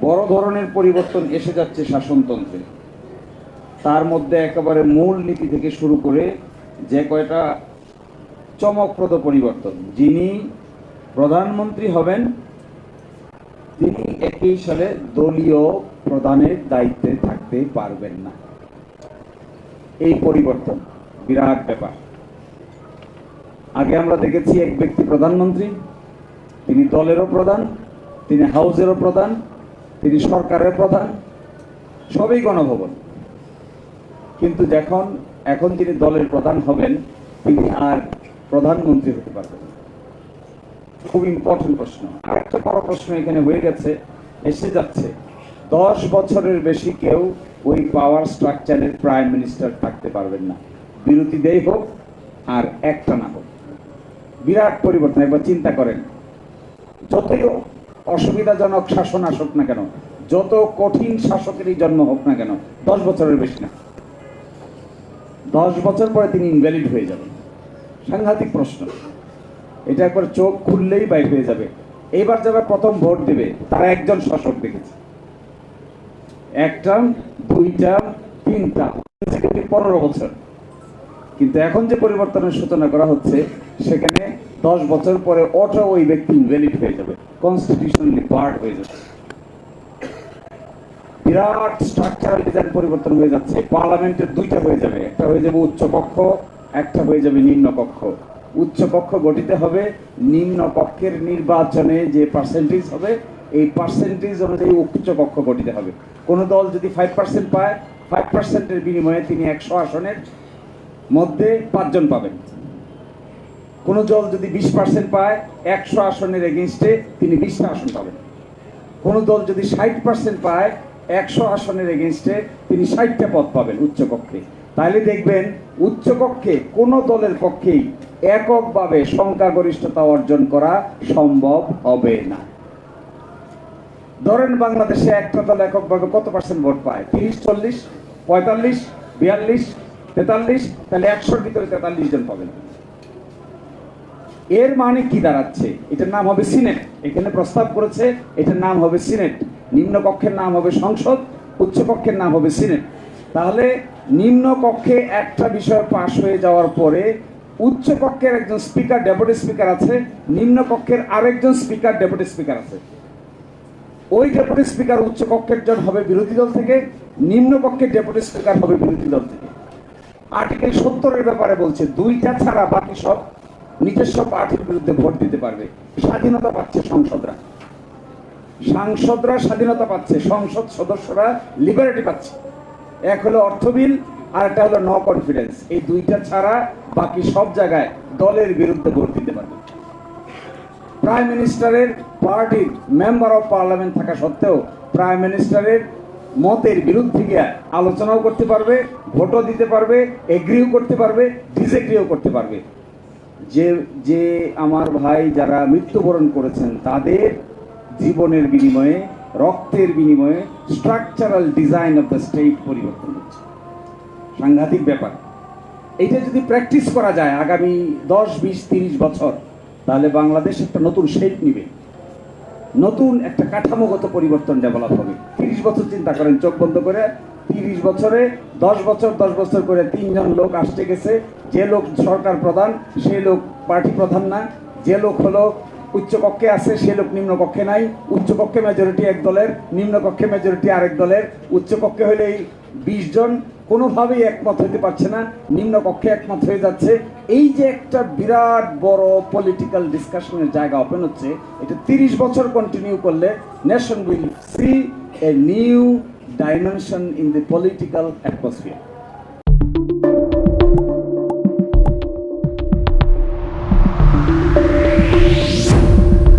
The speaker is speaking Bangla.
বড় ধরনের পরিবর্তন এসে যাচ্ছে শাসনতন্ত্রে। তার মধ্যে একেবারে মূল নীতি থেকে শুরু করে যে কয়টা চমকপ্রদ পরিবর্তন। যিনি প্রধানমন্ত্রী হবেন, তিনি একই সালে দলীয় প্রধানের দায়িত্বে থাকতে পারবেন না। এই পরিবর্তন বিরাট ব্যাপার। আগে আমরা দেখেছি এক ব্যক্তি প্রধানমন্ত্রী, তিনি দলেরও প্রধান, তিনি হাউসেরও প্রধান তিনি সরকারের প্রধান, সবই গণভবন। কিন্তু যখন, এখন যিনি দলের প্রধান হবেন, তিনি আর প্রধানমন্ত্রী হতে পারবেন খুব ইম্পর্টেন্ট প্রশ্ন। আরেকটা বড় প্রশ্ন এখানে হয়ে গেছে, এসে যাচ্ছে। দশ বছরের বেশি কেউ ওই পাওয়ার স্ট্রাকচারের প্রাইম মিনিস্টার থাকতে পারবেন না। বিরতি দেই হোক, আর একটা না হোক। বিরাট পরিবর্তন, একবার চিন্তা করেন। যতই অসুবিধাজনক শাসন আসুক না কেন, যত কঠিন শাসকেরই জন্ম হোক না কেন, দশ বছরের বেশি না। দশ বছর পরে তিনি ইনভ্যালিড হয়ে যাবেন। সাংঘাতিক প্রশ্ন। এটা একবার চোখ খুললেই বাইর হয়ে যাবে। এইবার যারা প্রথম ভোট দেবে, তারা একজন শাসক দেখেছে। একটা তিন তিনটা, পনেরো বছর। কিন্তু এখন যে পরিবর্তনের সূচনা করা হচ্ছে, সেখানে দশ বছর পরে অটো ওই ব্যক্তি ইনভ্যালিড হয়ে যাবে কনস্টিটিউশনালি পার্ট হয়ে যাবে। বিরাট স্ট্রাকচারাল ডিজাইন পরিবর্তন হয়ে যাচ্ছে পার্লামেন্টের দুইটা হয়ে যাবে, একটা হয়ে যাবে উচ্চ কক্ষ, একটা হয়ে যাবে নিম্ন কক্ষ। উচ্চ কক্ষ গঠিত হবে নিম্ন কক্ষের নির্বাচনে যে পার্সেন্টেজ হবে, এই পার্সেন্টেজ অনুযায়ী উচ্চ কক্ষ গঠিত হবে। কোন দল যদি ফাইভ পার্সেন্ট পায় ফাইভ পার্সেন্টের বিনিময়ে তিনি একশো আসনের মধ্যে পাঁচজন পাবেন। কোন দল যদি বিশ পার্সেন্ট পায়, একশো আসনের এগেনস্টে তিনি বিশটা আসন পাবেন। কোন দল যদি ষাট পার্সেন্ট পায়, একশো আসনের এগেনস্টে তিনি ষাটটা পদ পাবেন উচ্চকক্ষে। তাহলে দেখবেন, উচ্চকক্ষে কোন দলের পক্ষেই এককভাবে সংখ্যাগরিষ্ঠতা অর্জন করা সম্ভব হবে না। ধরেন বাংলাদেশে একটা দল এককভাবে কত পার্সেন্ট ভোট পায়? তিরিশ, চল্লিশ, পঁয়তাল্লিশ, বিয়াল্লিশ, তেতাল্লিশ, তাহলে একশোর ভিতরে তেতাল্লিশ জন পাবেন। এর মানে কি দাঁড়াচ্ছে? এটার নাম হবে সিনেট। এখানে প্রস্তাব করেছে, এটার নাম হবে সিনেট। নিম্ন কক্ষের নাম হবে সংসদ, উচ্চ কক্ষের নাম হবে সিনেট। তাহলে নিম্ন কক্ষে একটা বিষয় পাশ হয়ে যাওয়ার পরে উচ্চ কক্ষের একজন স্পিকার, ডেপুটি স্পিকার আছে, নিম্ন কক্ষের আরেকজন স্পিকার, ডেপুটি স্পিকার আছে। ওই ডেপুটি স্পিকার উচ্চ কক্ষের জন হবে বিরোধী দল থেকে, নিম্ন কক্ষের ডেপুটি স্পিকার হবে বিরোধী দল থেকে। আর্টিকেল সত্তরের ব্যাপারে বলছে, দুইটা ছাড়া বাকি সব নিজস্ব পার্টির বিরুদ্ধে ভোট দিতে পারবে। স্বাধীনতা পাচ্ছে সংসদরা। সাংসদরা স্বাধীনতা পাচ্ছে, সংসদ সদস্যরা লিবারেটি পাচ্ছে। এক হলো অর্থ বিল আর একটা হলো ন কনফিডেন্স এই দুইটা ছাড়া বাকি সব জায়গায় দলের বিরুদ্ধে ভোট দিতে পারবে। প্রাইম মিনিস্টারের পার্টির মেম্বার অফ পার্লামেন্ট থাকা সত্ত্বেও প্রাইম মিনিস্টারের মতের বিরুদ্ধে গিয়ে আলোচনাও করতে পারবে, ভোটও দিতে পারবে এগ্রিও করতে পারবে ডিসএগ্রিও করতে পারবে। যে যে আমার ভাই যারা মৃত্যুবরণ করেছেন, তাদের জীবনের বিনিময়ে, রক্তের বিনিময়ে structural design of the state পরিবর্তন হচ্ছে। সাংঘাতিক ব্যাপার। এটা যদি প্র্যাকটিস করা যায় আগামী দশ, বিশ, তিরিশ বছর, তাহলে বাংলাদেশ একটা নতুন শেপ নিবে। নতুন একটা কাঠামোগত পরিবর্তন ডেভেলপ হবে। তিরিশ বছর চিন্তা করেন, চোখ বন্ধ করে, তিরিশ বছরে, দশ বছর দশ বছর করে তিনজন লোক আসতে গেছে যে লোক সরকার প্রধান, সে লোক পার্টি প্রধান না। যে লোক হলো উচ্চকক্ষে আছে, সে লোক নিম্ন কক্ষে নাই। উচ্চ কক্ষে মেজরিটি এক দলের, নিম্নকক্ষে মেজরিটি আরেক দলের। উচ্চ কক্ষে হলে বিশ জন, কোনোভাবেই একমত হতে পারছে না। নিম্নকক্ষে একমত হয়ে যাচ্ছে। এই যে একটা বিরাট বড় পলিটিক্যাল ডিসকাশনের জায়গা ওপেন হচ্ছে, এটা তিরিশ বছর কন্টিনিউ করলে nation will see a new dimension in the political atmosphere